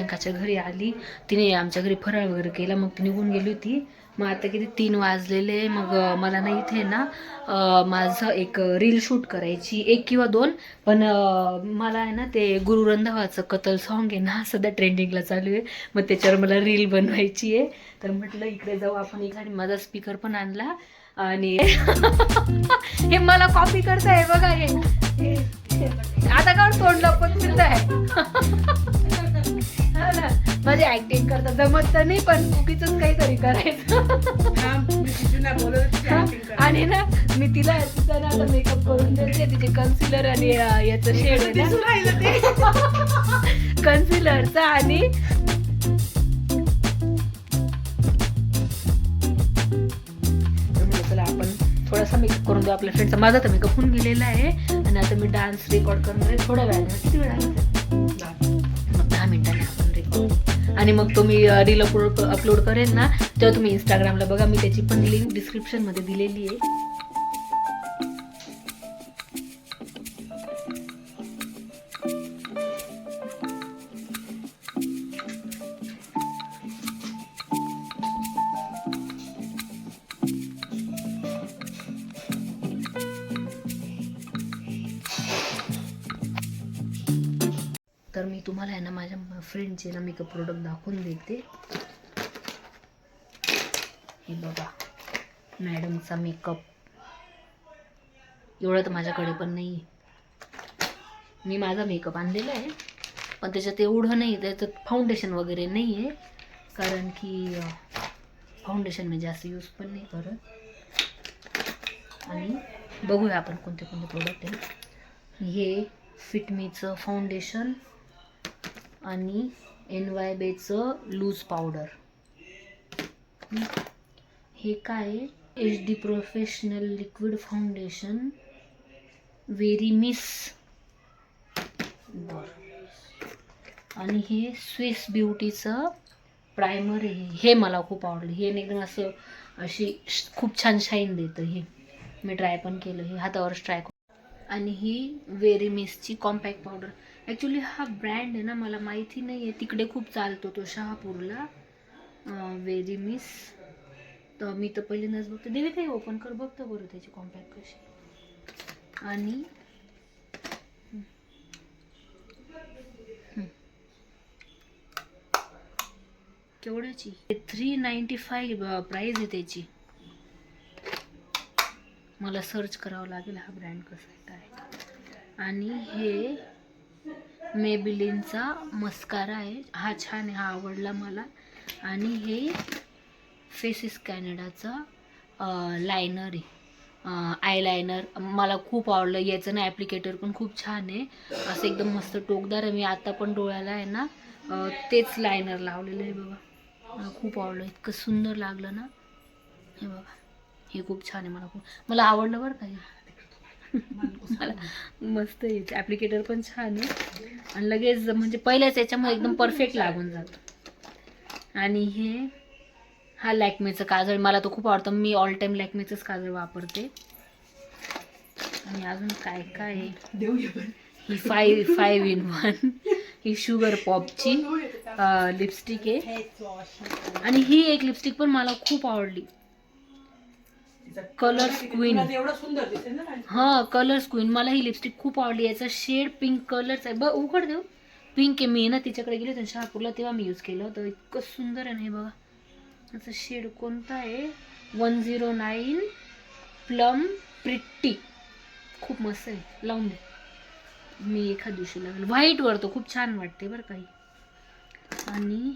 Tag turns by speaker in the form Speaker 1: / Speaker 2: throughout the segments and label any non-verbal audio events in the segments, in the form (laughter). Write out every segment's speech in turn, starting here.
Speaker 1: प्रियंकाच्या घरी आली. तिने आमच्या घरी फराळ वगैरे केला. मग ती निघून गेली होती. मग आता किती तीन वाजलेले. मग मला ना इथे ना माझं एक रील शूट करायची. एक किंवा दोन. पण मला आहे ना ते गुरु रंधावाचं कतल सॉन्ग आहे ना सध्या ट्रेंडिंगला चालू आहे. मग त्याच्यावर मला रील बनवायची आहे. तर म्हटलं इकडे जाऊ आपण एक माझा स्पीकर पण आणला. आणि (laughs) हे मला कॉपी करताय बघा हे. आता का तोंड लपत फिरताय. (laughs) ना. माझी ऍक्टिंग करता जमत तर नाही पण उगीच काहीतरी करायचं? आणि ना मी तिला तिचा ना आता मेकअप करून देते तिचे कन्सिलर आणि याचं शेड कन्सिलरचा (laughs) आणि थोडासा मेकअप करून देऊ. आपल्या फ्रेंडचा माझा तर मेकअप होऊन गेलेला आहे. आणि आता मी डान्स रेकॉर्ड करणार आहे. थोड्या वेळाने किती वेळ आणि मग तो मी रील अपलोड अपलोड करेन ना तेव्हा तुम्ही इंस्टाग्रामला बघा. मी त्याची पण लिंक डिस्क्रिप्शनमध्ये दिलेली आहे. तर मी तुम्हाला आहे ना माझ्या फ्रेंडचे ना मेकअप प्रोडक्ट दाखवून देते. हे बघा मॅडमचा मेकअप एवढं तर माझ्याकडे पण नाही मी माझा मेकअप आणलेला आहे पण त्याच्यात एवढं नाही त्याच्यात फाउंडेशन वगैरे नाही आहे कारण की फाउंडेशन मी जास्त यूज पण नाही करत. आणि बघूया आपण कोणते कोणते प्रोडक्ट आहे हे फिटमीचं फाउंडेशन आणि एन वाय बेचं लूज पावडर हे? काय? H D professional liquid foundation very miss आणि हे स्विस ब्युटीचं प्रायमर हे हे मला खूप आवडलं. हे एकदम असं अशी खूप छान शाईन देतं हे. मी ट्राय पण केलं. हे हातावरच ट्राय आणि ही व्हेरी मिसची कॉम्पॅक्ट पावडर ॲक्च्युली हा ब्रँड आहे ना मला माहिती नाही आहे तिकडे खूप चालतो तो शहापूरला. व्हेरी मिस तर मी तर पहिल्यांदाच बघते. देवी काही ओपन कर. बघतो बरं त्याची कॉम्पॅक्ट कशी आणि केवढ्याची? थ्री नाईन्टी फाईव्ह प्राईज आहे त्याची. मला सर्च करावं लागेल हा ब्रँड कसा आहे काय आणि हे मेबिलिनचा मस्कारा आहे. हा छान आहे हा आवडला मला. आणि हे फेसिस कॅनडाचा लायनर आहे. आयलायनर मला खूप आवडलं. याचं ना ॲप्लिकेटर पण खूप छान आहे. असं एकदम मस्त टोकदार आहे. मी आता पण डोळ्याला आहे ना तेच लायनर लावलेलं आहे बाबा मला खूप आवडलं. इतकं सुंदर लागलं ना. हे बाबा हे खूप छान आहे मला खूप. मला आवडलं बरं का मला मस्त आहे. ॲप्लिकेटर पण छान आहे. आणि लगेच म्हणजे पहिल्याच याच्यामध्ये एकदम परफेक्ट लागून जातं. आणि हे हा लॅक्मेचं काजळ मला तो खूप आवडतं. मी ऑल टाईम लॅक्मेचंच काजळ वापरते. आणि अजून काय काय आहे? ही फाय फाईव्ह इन वन ही शुगर पॉपची लिपस्टिक आहे. आणि ही एक लिपस्टिक पण मला खूप आवडली. कलर क्वीन
Speaker 2: एवढं सुंदर दिसते ना
Speaker 1: हा कलर क्वीन मला ही लिपस्टिक खूप आवडली. याचा शेड पिंक कलरचा आहे. बघ उघड देऊ. पिंक आहे. मी ना तिच्याकडे गेले होते शहापूरला तेव्हा मी यूज केलं होतं. इतकं सुंदर आहे ना हे बघा. याचा शेड कोणता आहे? One zero nine plum pretty खूप मस्त आहे. लावून दे. मी एखाद दिवशी लागेल व्हाईटवर तो खूप छान वाटते बरं काही आणि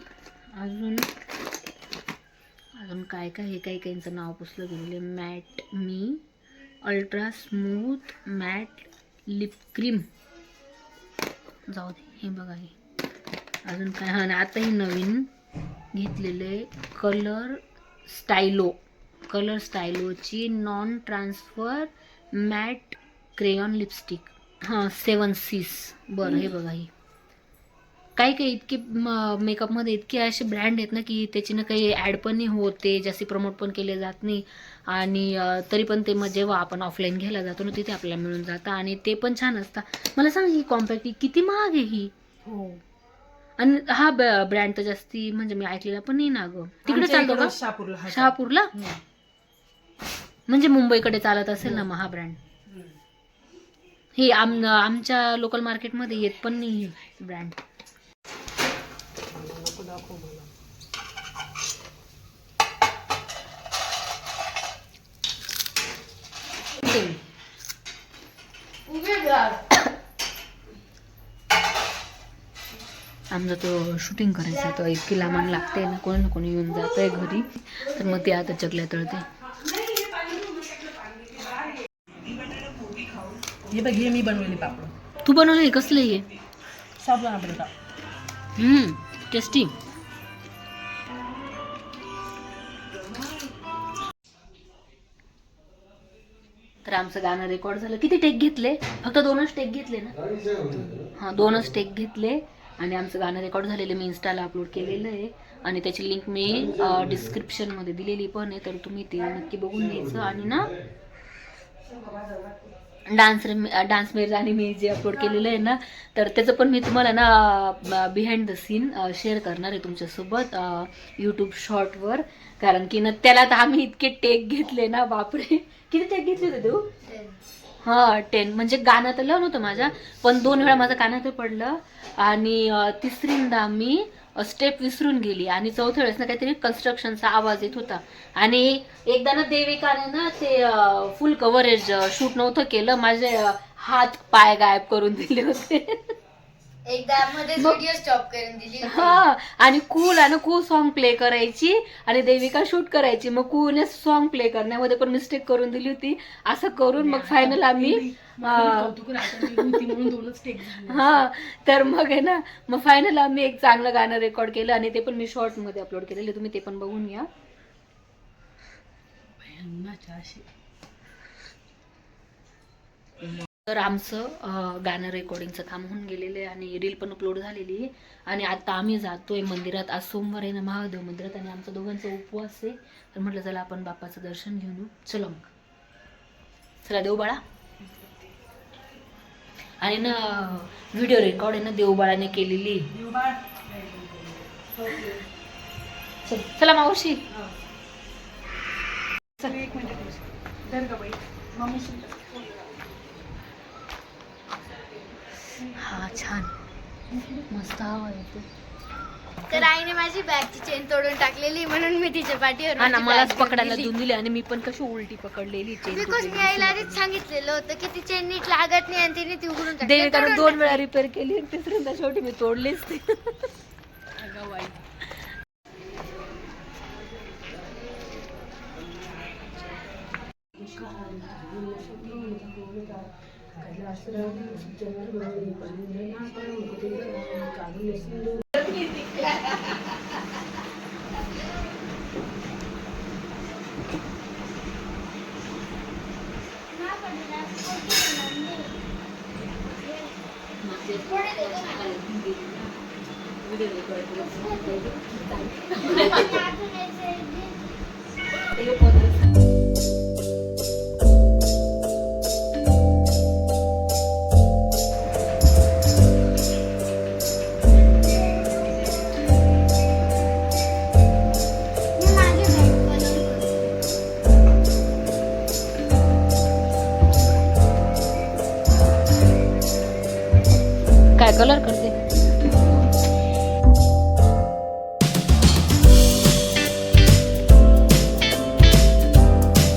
Speaker 1: अजून अजून काय काय हे काही काहींचं नाव पुसलं गेलेलं आहे. मॅट मी ultra smooth matte lip cream. जाऊ दे हे बघा हे. अजून काय? हा आणि आता हे नवीन घेतलेले colour stylo. Colour स्टायलोची non transfer matte crayon lipstick. हां सेवन सीस. बरं हे बघा हे. काही काही इतके मेकअपमध्ये इतके असे ब्रँड आहेत ना की त्याची ना काही ॲड पण नाही होत ते जास्ती प्रमोट पण केले जात नाही. आणि तरी पण ते मग जेव्हा आपण ऑफलाईन घ्यायला जातो ना तिथे आपल्याला मिळून जातं. आणि ते पण छान असतं. मला सांग ही कॉम्पॅक्ट किती महाग आहे ही?
Speaker 2: हो.
Speaker 1: आणि हा ब्रँड तर जास्ती म्हणजे मी ऐकलेला पण नाही ना ग. तिकडे चालतो का?
Speaker 2: शहापूरला
Speaker 1: शहापूरला. म्हणजे मुंबईकडे चालत असेल ना मग हा ब्रँड हे आम आमच्या लोकल मार्केटमध्ये येत पण नाही ब्रँड
Speaker 2: दाखवू मला.
Speaker 1: आमचा तो शूटिंग करायचा तो इतकी लांबण लागते ना कोणी ना कोणी येऊन जात आहे घरी. तर मग ते आता चकल्या तळते
Speaker 2: हे बघ हे मी बनवले पापड.
Speaker 1: तू बनवलं हे कसलं आहे
Speaker 2: साबुदाणा बटाटा
Speaker 1: हम्म टेस्टी तर आमचं गाणं रेकॉर्ड झालं. किती टेक घेतले? फक्त दोनच टेक घेतले ना? हां दोनच टेक घेतले. आणि आमचं गाणं रेकॉर्ड झालेलं मी इन्स्टाला अपलोड केलेलं आहे. आणि त्याची लिंक मी डिस्क्रिप्शनमध्ये दिलेली पण आहे. तर तुम्ही ते नक्की बघून घ्यायचं. आणि ना डान्स डान्स मेर आणि मी जे अपलोड केलेलं आहे ना तर त्याचं पण मी तुम्हाला ना बिहाइंड द सीन शेअर करणार आहे तुमच्यासोबत यूट्यूब शॉर्टवर कारण की ना त्याला तर आम्ही इतके टेक घेतले ना बापरे. किती टेक घेतले होते तू? हा टेन म्हणजे गाणं तर लावून होतं माझ्या पण दोन वेळा माझं कानात पडलं. आणि तिसरींदा मी स्टेप विसरून गेली. आणि चौथ्या वेळेस ना काहीतरी कन्स्ट्रक्शनचा आवाज येत होता. आणि एकदा ना देविकाने ना ते फुल कव्हरेज शूट नव्हतं केलं. माझे हात पाय गायब करून दिले होते. (laughs)
Speaker 3: एकदा मध्ये
Speaker 1: मग-
Speaker 3: व्हिडिओ स्टॉप करून दिली होती.
Speaker 1: हा आणि कूल आणि कू सॉन्ग प्ले करायची आणि देविका शूट करायची मग कूने सॉन्ग प्ले करण्यामध्ये पण मिस्टेक करून दिली होती असं करून मग फायनल आम्ही. हा तर मग आहे ना मग फायनल आम्ही एक चांगलं गाणं रेकॉर्ड केलं आणि ते पण मी शॉर्टमध्ये अपलोड केलेलं तुम्ही ते पण बघून घ्या. तर आमचं गाणं रेकॉर्डिंगचं काम होऊन गेलेलं आहे आणि रील पण अपलोड झालेली आहे. आणि आता आम्ही जातोय मंदिरात. आज सोमवार आहे ना महादेव मंदिरात आणि आमचा दोघांचा उपवास आहे. तर म्हटलं चला आपण बाप्पाचं दर्शन घेऊन येऊ. चलो मग. चला देव बाळा आणि ना व्हिडिओ रेकॉर्ड आहे ना देवबाळाने केलेली चल, चला मावशी.
Speaker 2: एक मिनिट
Speaker 1: छान मस्त हवा येते
Speaker 3: तर आईने माझी बॅगची चेन तोडून टाकलेली म्हणून मी तिच्या पाठीवर
Speaker 1: हा ना मलाच पकडायला देऊन दिली आणि मी पण कशी उलटी पकडलेली chain
Speaker 3: बिकॉज मी
Speaker 1: तुटलेली.
Speaker 3: आईला आधीच सांगितलेलं होतं की ती चेन नीट लागत नाही आणि तिने ती उघडून टाकली.
Speaker 1: देविकानं
Speaker 3: तोडून
Speaker 1: दोन वेळा रिपेअर केली आणि तिसऱ्यांदा शेवटी मी तोडलीच ती (laughs) (laughs)
Speaker 2: अगं बाई.
Speaker 3: मी माझी bag बनवली.